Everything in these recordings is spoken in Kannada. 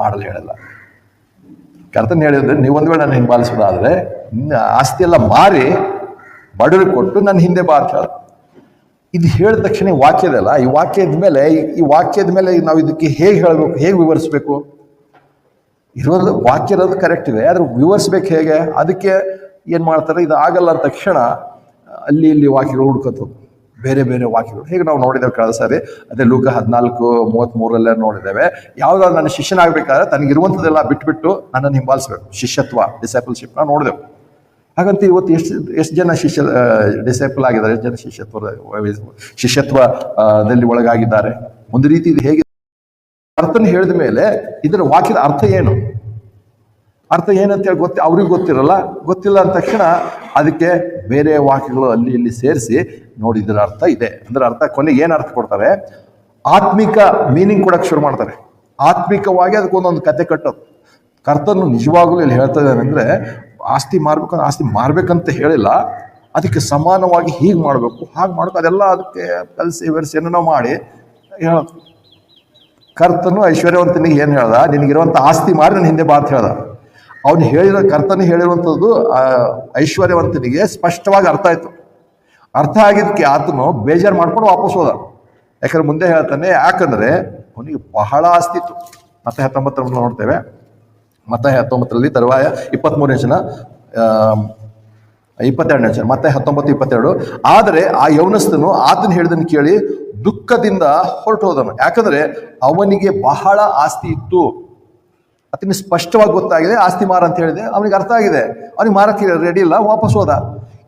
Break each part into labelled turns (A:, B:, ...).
A: ಮಾಡಲು ಹೇಳಲ್ಲ. ಕರ್ತನ್ ಹೇಳಿದ್ರೆ, ನೀವು ಒಂದು ವೇಳೆ ನಾನು ಹಿಂಬಾಲಿಸೋದಾದ್ರೆ ಆಸ್ತಿ ಎಲ್ಲ ಮಾರಿ, ಬಡವರಿಗೆ ಕೊಟ್ಟು ನನ್ನ ಹಿಂದೆ ಬಾ ಅಂತ ಇದು ಹೇಳಿದ ತಕ್ಷಣ ಈ ವಾಕ್ಯದಲ್ಲ ಈ ವಾಕ್ಯದ ಮೇಲೆ ಈ- ಈ ವಾಕ್ಯದ ಮೇಲೆ ನಾವು ಇದಕ್ಕೆ ಹೇಗೆ ಹೇಳಬೇಕು, ಹೇಗೆ ವಿವರಿಸ್ಬೇಕು? ಇರೋದು ವಾಕ್ಯ ಇರೋದು ಕರೆಕ್ಟ್ ಇದೆ, ಆದರೆ ವಿವರಿಸ್ಬೇಕು ಹೇಗೆ? ಅದಕ್ಕೆ ಏನು ಮಾಡ್ತಾರೆ? ಇದು ಆಗಲ್ಲ ಅಂದ ತಕ್ಷಣ, ಅಲ್ಲಿ ಇಲ್ಲಿ ವಾಕ್ಯಗಳು ಹುಡ್ಕೋತು ಬೇರೆ ಬೇರೆ ವಾಕ್ಯಗಳು. ಹೇಗೆ ನಾವು ನೋಡಿದ್ದೇವೆ ಕಳೆದ ಸಾರಿ, ಅದೇ ಲೂಕ ಹದಿನಾಲ್ಕು ಮೂವತ್ತ್ಮೂರಲ್ಲೇ ನೋಡಿದ್ದೇವೆ, ಯಾವುದಾದ್ರು ನನ್ನ ಶಿಷ್ಯನಾಗಬೇಕಾದ್ರೆ ತನಗಿರುವಂಥದ್ದೆಲ್ಲ ಬಿಟ್ಬಿಟ್ಟು ನನ್ನನ್ನು ಹಿಂಬಾಲಿಸಬೇಕು. ಶಿಷ್ಯತ್ವ ಡಿಸೈಪಲ್ಶಿಪ್ನ ನೋಡಿದೆವು. ಹಾಗಂತ ಇವತ್ತು ಎಷ್ಟು ಎಷ್ಟು ಜನ ಶಿಷ್ಯ ಡಿಸೈಪಲ್ ಆಗಿದ್ದಾರೆ, ಎಷ್ಟು ಜನ ಶಿಷ್ಯತ್ವದ ಶಿಷ್ಯತ್ವದಲ್ಲಿ ಒಳಗಾಗಿದ್ದಾರೆ? ಒಂದು ರೀತಿ ಇದು ಹೇಗೆ ಅರ್ಥನ ಹೇಳಿದ ಮೇಲೆ ಇದರ ವಾಕ್ಯದ ಅರ್ಥ ಏನು? ಅರ್ಥ ಏನಂತೇಳಿ ಗೊತ್ತಿ, ಅವ್ರಿಗೆ ಗೊತ್ತಿರಲ್ಲ. ಗೊತ್ತಿಲ್ಲ ಅಂದ ತಕ್ಷಣ ಅದಕ್ಕೆ ಬೇರೆ ವಾಕ್ಯಗಳು ಅಲ್ಲಿ ಇಲ್ಲಿ ಸೇರಿಸಿ ನೋಡಿದ್ರ ಅರ್ಥ ಇದೆ. ಅಂದ್ರೆ ಅರ್ಥ ಕೊನೆಗೆ ಏನು ಅರ್ಥ ಕೊಡ್ತಾರೆ? ಆತ್ಮಿಕ ಮೀನಿಂಗ್ ಕೊಡಕ್ಕೆ ಶುರು ಮಾಡ್ತಾರೆ. ಆತ್ಮಿಕವಾಗಿ ಅದಕ್ಕೊಂದೊಂದು ಕತೆ ಕಟ್ಟೋದು. ಕರ್ತನು ನಿಜವಾಗ್ಲೂ ಇಲ್ಲಿ ಹೇಳ್ತಾ ಇದ್ದಾನೆ ಅಂದರೆ ಆಸ್ತಿ ಮಾರ್ಬೇಕು ಅಂದ್ರೆ ಆಸ್ತಿ ಮಾರ್ಬೇಕಂತ ಹೇಳಿಲ್ಲ. ಅದಕ್ಕೆ ಸಮಾನವಾಗಿ ಹೀಗೆ ಮಾಡಬೇಕು. ಹಾಗೆ ಮಾಡಬೇಕು. ಅದೆಲ್ಲ ಅದಕ್ಕೆ ಕಲಸಿ ಬೆರೆಸಿ ಏನೋ ಮಾಡಿ ಹೇಳೋದು. ಕರ್ತನು ಐಶ್ವರ್ಯವಂತನಿಗೆ ಏನು ಹೇಳ್ದ? ನಿನಗಿರುವಂಥ ಆಸ್ತಿ ಮಾರಿ ನನ್ನ ಹಿಂದೆ ಬಾ ಅಂತ ಹೇಳ್ದ. ಅವನು ಹೇಳಿರೋ, ಕರ್ತನೇ ಹೇಳಿರುವಂಥದ್ದು ಐಶ್ವರ್ಯವಂತನಿಗೆ ಸ್ಪಷ್ಟವಾಗಿ ಅರ್ಥ ಆಯಿತು. ಅರ್ಥ ಆಗಿದ್ದಕ್ಕೆ ಆತನು ಬೇಜಾರು ಮಾಡ್ಕೊಂಡು ವಾಪಸ್ ಹೋದ. ಯಾಕಂದ್ರೆ ಮುಂದೆ ಹೇಳ್ತಾನೆ, ಯಾಕಂದ್ರೆ ಅವನಿಗೆ ಬಹಳ ಆಸ್ತಿ ಇತ್ತು. ಮತ್ತೆ ಹತ್ತೊಂಬತ್ತರಲ್ಲಿ ನೋಡ್ತೇವೆ. ಮತ್ತೆ ಹತ್ತೊಂಬತ್ತರಲ್ಲಿ ತರುವಾಯ ಇಪ್ಪತ್ತ್ಮೂರನೇ ಜನ ಇಪ್ಪತ್ತೆರಡನೇ ಜನ ಮತ್ತೆ ಹತ್ತೊಂಬತ್ತು ಇಪ್ಪತ್ತೆರಡು. ಆದರೆ ಆ ಯೌನಸ್ಥನು ಆತನ ಹೇಳಿದನ್ನು ಕೇಳಿ ದುಃಖದಿಂದ ಹೊರಟು ಹೋದನು. ಯಾಕಂದ್ರೆ ಅವನಿಗೆ ಬಹಳ ಆಸ್ತಿ ಇತ್ತು. ಅತನಿಗೆ ಸ್ಪಷ್ಟವಾಗಿ ಗೊತ್ತಾಗಿದೆ, ಆಸ್ತಿ ಮಾರ ಅಂತ ಹೇಳಿದೆ. ಅವನಿಗೆ ಅರ್ಥ ಆಗಿದೆ. ಅವನಿಗೆ ಮಾರಕ್ಕೆ ರೆಡಿ ಇಲ್ಲ, ವಾಪಸ್ ಹೋದ.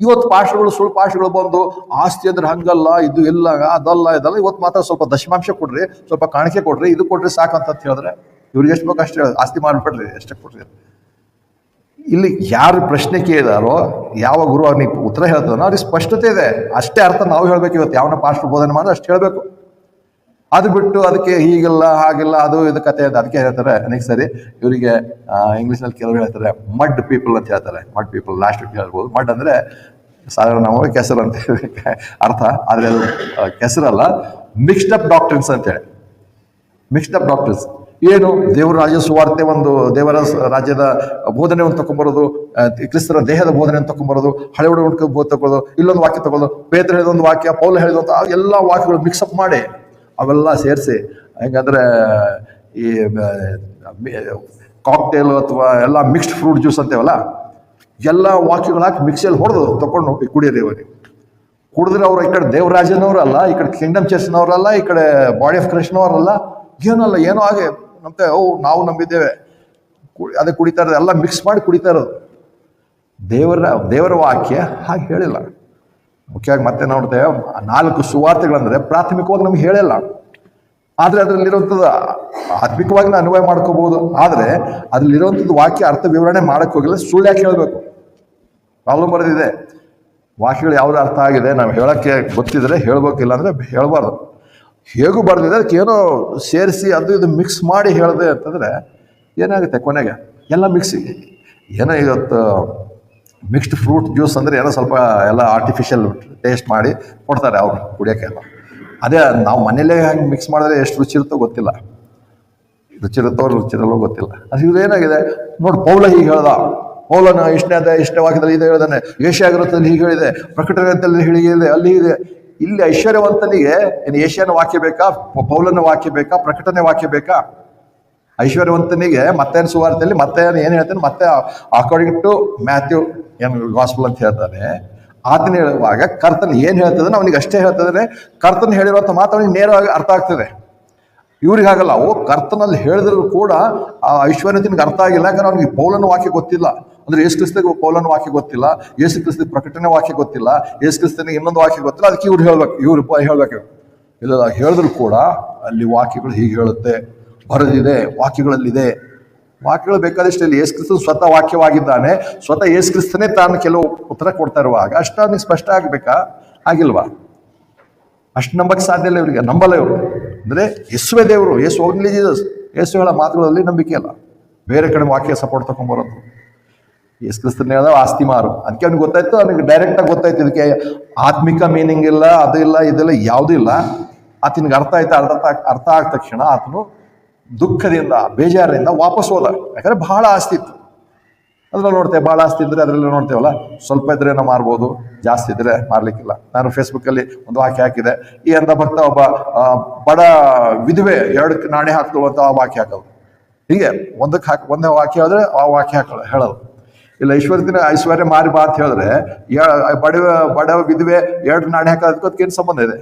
A: ಇವತ್ತು ಪಾಶಗಳು ಸುಳ್ಳು ಪಾಶಗಳು ಬಂದು, ಆಸ್ತಿ ಅಂದ್ರೆ ಹಂಗಲ್ಲ, ಇದು ಇಲ್ಲ, ಅದಲ್ಲ, ಇದಲ್ಲ, ಇವತ್ತು ಮಾತ್ರ ಸ್ವಲ್ಪ ದಶಮಾಂಶ ಕೊಡ್ರಿ, ಸ್ವಲ್ಪ ಕಾಣಿಕೆ ಕೊಡ್ರಿ, ಇದು ಕೊಡ್ರಿ ಸಾಕು ಅಂತ ಹೇಳಿದ್ರೆ, ಇವ್ರಿಗೆ ಎಷ್ಟು ಬೇಕು ಅಷ್ಟು ಹೇಳಿ ಆಸ್ತಿ ಮಾಡಿಬಿಡ್ರಿ ಎಷ್ಟಕ್ಕೆ ಕೊಡ್ರಿ ಇಲ್ಲಿ ಯಾರು ಪ್ರಶ್ನೆ ಕೇಳಿದಾರೋ, ಯಾವ ಗುರು ಅವ್ರಿಗೆ ಉತ್ತರ ಹೇಳ್ತಾನೋ ಅವ್ರಿಗೆ ಸ್ಪಷ್ಟತೆ ಇದೆ. ಅಷ್ಟೇ ಅರ್ಥ ನಾವು ಹೇಳ್ಬೇಕು ಇವತ್ತು. ಯಾವನ ಪಾಸ್ಟ್ ಬೋಧನೆ ಮಾಡಿದ್ರೆ ಅಷ್ಟು ಹೇಳಬೇಕು. ಅದು ಬಿಟ್ಟು ಅದಕ್ಕೆ ಹೀಗಿಲ್ಲ ಹಾಗಿಲ್ಲ ಅದು ಇದು ಕತೆ ಅದು ಅದಕ್ಕೆ ಹೇಳ್ತಾರೆ. ಅನೇಕ ಸರಿ ಇವರಿಗೆ ಇಂಗ್ಲೀಷ್ನಲ್ಲಿ ಕೆಲವರು ಹೇಳ್ತಾರೆ ಮಡ್ ಪೀಪಲ್ ಅಂತ ಹೇಳ್ತಾರೆ. ಮಡ್ ಪೀಪಲ್ ಲಾಸ್ಟ್ ಹೇಳ್ಬೋದು. ಮಡ್ ಅಂದರೆ ಸಾಧಾರಣ ನಾವು ಕೆಸರು ಅಂತ ಅರ್ಥ. ಆದರೆ ಅದು ಕೆಸರಲ್ಲ. ಮಿಕ್ಸ್ಡ್ ಅಪ್ ಡಾಕ್ಟರ್ಸ್ ಅಂತೇಳಿ ಮಿಕ್ಸ್ಡ್ ಅಪ್ ಡಾಕ್ಟರ್ಸ್ ಏನು? ದೇವರ ರಾಜ್ಯ ಸುವಾರ್ತೆ ಒಂದು ದೇವರ ರಾಜ್ಯದ ಬೋಧನೆ ಒಂದು ತಗೊಂಬರೋದು ಆ, ಕ್ರಿಸ್ತರ ದೇಹದ ಬೋಧನೆ ತಗೊಂಬರೋದು ಹಳೆ ಹುಡುಗ ತಗೊಳ್ಳೋದು ಇಲ್ಲೊಂದು ವಾಕ್ಯ ತಗೊಳ್ಳೋದು ಪೇತ್ರ ಹೇಳಿದೊಂದು ವಾಕ್ಯ ಪೌಲ ಹೇಳಿದಂತ ಎಲ್ಲ ವಾಕ್ಯಗಳು ಮಿಕ್ಸಪ್ ಮಾಡಿ. ಅವೆಲ್ಲ ಸೇರಿಸಿ, ಹೆಂಗಂದರೆ ಈ ಕಾಕ್ಟೇಲ್ ಅಥವಾ ಎಲ್ಲ ಮಿಕ್ಸ್ಡ್ ಫ್ರೂಟ್ ಜ್ಯೂಸ್ ಅಂತೇವಲ್ಲ, ಎಲ್ಲ ವಾಕ್ಯಗಳು ಹಾಕಿ ಮಿಕ್ಸಿಯಲ್ಲಿ ಹೊಡೆದು ತೊಗೊಂಡು ಹೋಗಿ ಕುಡಿಯೋದು ಇವರಿಗೆ. ಕುಡಿದ್ರೆ ಅವರು ಈ ಕಡೆ ದೇವರಾಜನವರಲ್ಲ ಈ ಕಡೆ ಕಿಂಗ್ಡಮ್ ಚರ್ಚ್ನವರಲ್ಲ ಈ ಕಡೆ ಬಾಡಿ ಆಫ್ ಕೃಷ್ಣವರಲ್ಲ ಏನಲ್ಲ, ಏನೋ ಹಾಗೆ ನಮ್ತೆ ಓ, ನಾವು ನಂಬಿದ್ದೇವೆ. ಅದೇ ಕುಡಿತಾ ಇರೋದು, ಎಲ್ಲ ಮಿಕ್ಸ್ ಮಾಡಿ ಕುಡಿತಾ ಇರೋದು. ದೇವರ ದೇವರ ವಾಕ್ಯ ಹಾಗೆ ಹೇಳಿಲ್ಲ. ಮುಖ್ಯವಾಗಿ ಮತ್ತೆ ನೋಡಿದೆ, ನಾಲ್ಕು ಸುವಾರ್ತೆಗಳಂದ್ರೆ ಪ್ರಾಥಮಿಕವಾಗಿ ನಮ್ಗೆ ಹೇಳಿಲ್ಲ ಆದರೆ ಅದರಲ್ಲಿರುವಂಥದ್ದು ಆತ್ಮಿಕವಾಗಿ ನಾವು ಅನ್ವಯ ಮಾಡ್ಕೋಬಹುದು. ಆದರೆ ಅದರಲ್ಲಿರುವಂಥದ್ದು ವಾಕ್ಯ ಅರ್ಥ ವಿವರಣೆ ಮಾಡಕ್ಕೆ ಹೋಗಿಲ್ಲ, ಸುಳ್ಳು ಯಾಕೆ ಹೇಳಬೇಕು? ಪ್ರಾಬ್ಲಮ್ ಬರೆದಿದೆ, ವಾಕ್ಯಗಳು ಯಾವ್ದು ಅರ್ಥ ಆಗಿದೆ, ನಾವು ಹೇಳೋಕ್ಕೆ ಗೊತ್ತಿದ್ರೆ ಹೇಳ್ಬೇಕಿಲ್ಲ ಅಂದರೆ ಹೇಳ್ಬಾರ್ದು. ಹೇಗೂ ಬರ್ದಿದೆ, ಅದಕ್ಕೆ ಏನೋ ಸೇರಿಸಿ ಅದು ಇದು ಮಿಕ್ಸ್ ಮಾಡಿ ಹೇಳಿದೆ ಅಂತಂದರೆ ಏನಾಗುತ್ತೆ ಕೊನೆಗೆ? ಎಲ್ಲ ಮಿಕ್ಸಿ ಏನೋ ಇವತ್ತು ಮಿಕ್ಸ್ಡ್ ಫ್ರೂಟ್ ಜ್ಯೂಸ್ ಅಂದರೆ ಏನೋ ಸ್ವಲ್ಪ ಎಲ್ಲ ಆರ್ಟಿಫಿಷಿಯಲ್ ಟೇಸ್ಟ್ ಮಾಡಿ ಕೊಡ್ತಾರೆ ಅವರು ಕುಡಿಯೋಕ್ಕೆಲ್ಲ ಅದೇ ನಾವು ಮನೇಲೇ ಹಂಗೆ ಮಿಕ್ಸ್ ಮಾಡಿದ್ರೆ ಎಷ್ಟು ರುಚಿ ಇರುತ್ತೋ ಗೊತ್ತಿಲ್ಲ. ರುಚಿ ಇರುತ್ತೋ ರುಚಿ ಇರಲ್ಲೋ ಗೊತ್ತಿಲ್ಲ. ಅದು ಇದು ಏನಾಗಿದೆ? ನೋಡಿ ಪೌಲ ಹೀಗೆ ಹೇಳ್ದ. ಪೌಲನ ಇಷ್ಟನೇ ಅದೇ ಇಷ್ಟೇ ವಾಕ್ಯದಲ್ಲಿ ಇದು ಹೇಳ್ದಾನೆ. ಏಷ್ಯಾಗಿರುತ್ತಲ್ಲಿ ಹೀಗೆ ಹೇಳಿದೆ ಪ್ರಕಟಣೆಯಲ್ಲಿ ಹೇಳಿದೆ, ಅಲ್ಲಿ ಇದೆ. ಇಲ್ಲಿ ಐಶ್ವರ್ಯವಂತನಿಗೆ ಏನು ಏಷ್ಯಾನ ವಾಕ್ಯ ಬೇಕಾ? ಪೌಲನ ವಾಕ್ಯ ಬೇಕಾ? ಪ್ರಕಟಣೆ ವಾಕ್ಯ ಬೇಕಾ? ಐಶ್ವರ್ಯವಂತನಿಗೆ ಮತ್ತೇನು ಸುವಾರ್ತೆಯಲ್ಲಿ ಮತ್ತೆ ಏನು ಹೇಳ್ತಾನೆ? ಮತ್ತೆ ಅಕಾರ್ಡಿಂಗ್ ಟು ಮ್ಯಾಥ್ಯೂ ಏನು ಗಾಸ್ಪಲ್ ಅಂತ ಹೇಳ್ತಾನೆ. ಆತನ ಹೇಳುವಾಗ ಕರ್ತನ್ ಏನು ಹೇಳ್ತದೆ ಅವನಿಗೆ ಅಷ್ಟೇ ಹೇಳ್ತದೆ ಕರ್ತನ್ ಹೇಳಿರುವಂಥ ಮಾತು ಅವನಿಗೆ ನೇರವಾಗಿ ಅರ್ಥ ಆಗ್ತದೆ. ಇವ್ರಿಗೆ ಆಗಲ್ಲ ಓ ಕರ್ತನಲ್ಲಿ ಹೇಳಿದ್ರು ಕೂಡ ಆ ಐಶ್ವರ್ಯತಿನಿಗೆ ಅರ್ಥ ಆಗಿಲ್ಲ, ಯಾಕಂದ್ರೆ ಅವ್ನಿಗೆ ಪೌಲನ ವಾಕ್ಯ ಗೊತ್ತಿಲ್ಲ. ಅಂದ್ರೆ ಯೇಸು ಕ್ರಿಸ್ತಿಗೆ ಪೌಲನ ವಾಕ್ಯ ಗೊತ್ತಿಲ್ಲ, ಯೇಸು ಕ್ರಿಸ್ತ ಪ್ರಕಟಣೆ ವಾಕ್ಯ ಗೊತ್ತಿಲ್ಲ, ಯೇಸು ಕ್ರಿಸ್ತನಿಗೆ ಇನ್ನೊಂದು ವಾಕ್ಯ ಗೊತ್ತಿಲ್ಲ, ಅದಕ್ಕೆ ಇವ್ರು ಹೇಳ್ಬೇಕು ಇವ್ರು ಹೇಳ್ಬೇಕು. ಇಲ್ಲ ಹೇಳಿದ್ರು ಕೂಡ ಅಲ್ಲಿ ವಾಕ್ಯಗಳು ಹೀಗೆ ಹೇಳುತ್ತೆ, ಬರೆದಿದೆ, ವಾಕ್ಯಗಳಲ್ಲಿದೆ. ವಾಕ್ಯಗಳು ಬೇಕಾದಷ್ಟು ಇಲ್ಲಿ ಕ್ರಿಸ್ತನು ಸ್ವತಃ ವಾಕ್ಯವಾಗಿದ್ದಾನೆ, ಸ್ವತಃ ಕ್ರಿಸ್ತನೇ ತಾನು ಕೆಲವು ಉತ್ತರ ಕೊಡ್ತಾ ಇರುವಾಗ ಅಷ್ಟು ಅವ್ನಿಗೆ ಸ್ಪಷ್ಟ ಆಗಬೇಕಾ? ಆಗಿಲ್ವಾ? ಅಷ್ಟು ನಂಬಕ್ಕೆ ಸಾಧ್ಯ ಇಲ್ಲ ಇವರಿಗೆ, ನಂಬಲ್ಲ ಇವರು. ಅಂದರೆ ಯೇಸುವೆ ದೇವರು, ಯೇಸು ಓನ್ಲಿ ಜೀಸಸ್, ಯೇಸು ಹೇಳೋ ಮಾತುಗಳಲ್ಲಿ ನಂಬಿಕೆ ಇಲ್ಲ. ಬೇರೆ ಕಡೆ ವಾಕ್ಯ ಸಪೋರ್ಟ್ ತಗೊಂಬರೋದು. ಯೇಸು ಕ್ರಿಸ್ತನ ಹೇಳೋ ಆಸ್ತಿ ಮಾರು. ಅದಕ್ಕೆ ಅವ್ನಿಗೆ ಗೊತ್ತಾಯ್ತು, ಅವನಿಗೆ ಡೈರೆಕ್ಟಾಗಿ ಗೊತ್ತಾಯ್ತು ಇದಕ್ಕೆ ಆತ್ಮಿಕ ಮೀನಿಂಗ್ ಇಲ್ಲ, ಅದು ಇಲ್ಲ, ಇದೆಲ್ಲ ಯಾವುದೂ ಇಲ್ಲ. ಆತನಿಗೆ ಅರ್ಥ ಆಯ್ತು, ಅರ್ಥ ಅರ್ಥ ಆದ ತಕ್ಷಣ ಆತನು ದುಃಖದಿಂದ, ಬೇಜಾರಿನಿಂದ ವಾಪಸ್ ಹೋದ. ಯಾಕಂದ್ರೆ ಬಹಳ ಆಸ್ತಿ ಇತ್ತು. ಅದ್ರಲ್ಲಿ ನೋಡ್ತೇವೆ ಭಾಳ ಆಸ್ತಿ ಇದ್ರೆ ಅದರಲ್ಲಿ ನೋಡ್ತೇವಲ್ಲ. ಸ್ವಲ್ಪ ಇದ್ರೆ ನಾವು ಮಾರ್ಬೋದು, ಜಾಸ್ತಿ ಇದ್ರೆ ಮಾರ್ಲಿಕ್ಕಿಲ್ಲ. ನಾನು ಫೇಸ್ಬುಕ್ಕಲ್ಲಿ ಒಂದು ವಾಕ್ಯ ಹಾಕಿದೆ. ಈ ಅಂತ ಭಕ್ತ ಒಬ್ಬ ಬಡ ವಿಧವೆ ಎರಡು ನಾಣ್ಯ ಹಾಕ್ತು ಆ ವಾಕ್ಯ ಹಾಕೋದು ಹೀಗೆ ಒಂದಕ್ಕೆ ಹಾಕಿ, ಒಂದೇ ವಾಕ್ಯ ಹೇಳಿದ್ರೆ ಆ ವಾಕ್ಯ ಹಾಕೋದು ಹೇಳೋದು. ಇಲ್ಲ ಐಶ್ವರ್ಯದಿನ ಐಶ್ವರ್ಯ ಮಾರಿ ಬಾ ಅಂತ ಹೇಳಿದ್ರೆ ಬಡವ ಬಡವ ವಿಧವೆ ಎರಡು ನಾಣ್ಯ ಹಾಕೋದಕ್ಕೆ ಏನು ಸಂಬಂಧ ಇದೆ?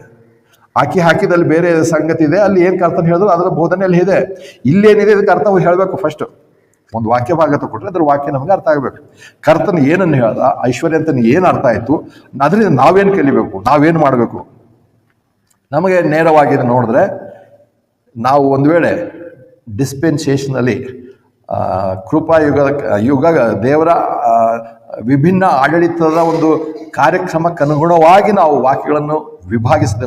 A: ಆಕೆ ಹಾಕಿದಲ್ಲಿ ಬೇರೆ ಸಂಗತಿ ಇದೆ. ಅಲ್ಲಿ ಏನು ಕರ್ತನ ಹೇಳಿದ್ರು ಅದರ ಬೋಧನೆಯಲ್ಲಿ ಇದೆ. ಇಲ್ಲೇನಿದೆ ಇದಕ್ಕೆ ಅರ್ಥ ಹೇಳಬೇಕು ಫಸ್ಟ್ ಒಂದು ವಾಕ್ಯ ಭಾಗ ತಗೊಂಡ್ರೆ ಅದ್ರ ವಾಕ್ಯ ನಮಗೆ ಅರ್ಥ ಆಗಬೇಕು. ಕರ್ತನ ಏನನ್ನು ಹೇಳ್ದ, ಐಶ್ವರ್ಯ ಅಂತ ಏನು ಅರ್ಥ ಆಯ್ತು? ಅದರಿಂದ ನಾವೇನು ಕಲಿಬೇಕು? ನಾವೇನು ಮಾಡಬೇಕು? ನಮಗೆ ನೇರವಾಗಿ ನೋಡಿದ್ರೆ ನಾವು ಒಂದು ವೇಳೆ ಡಿಸ್ಪೆನ್ಸೇಷನಲ್ಲಿ ಕೃಪಾಯುಗ, ಯುಗ, ದೇವರ ವಿಭಿನ್ನ ಆಡಳಿತದ ಒಂದು ಕಾರ್ಯಕ್ರಮಕ್ಕನುಗುಣವಾಗಿ ನಾವು ವಾಕ್ಯಗಳನ್ನು ವಿಭಾಗಿಸಿದ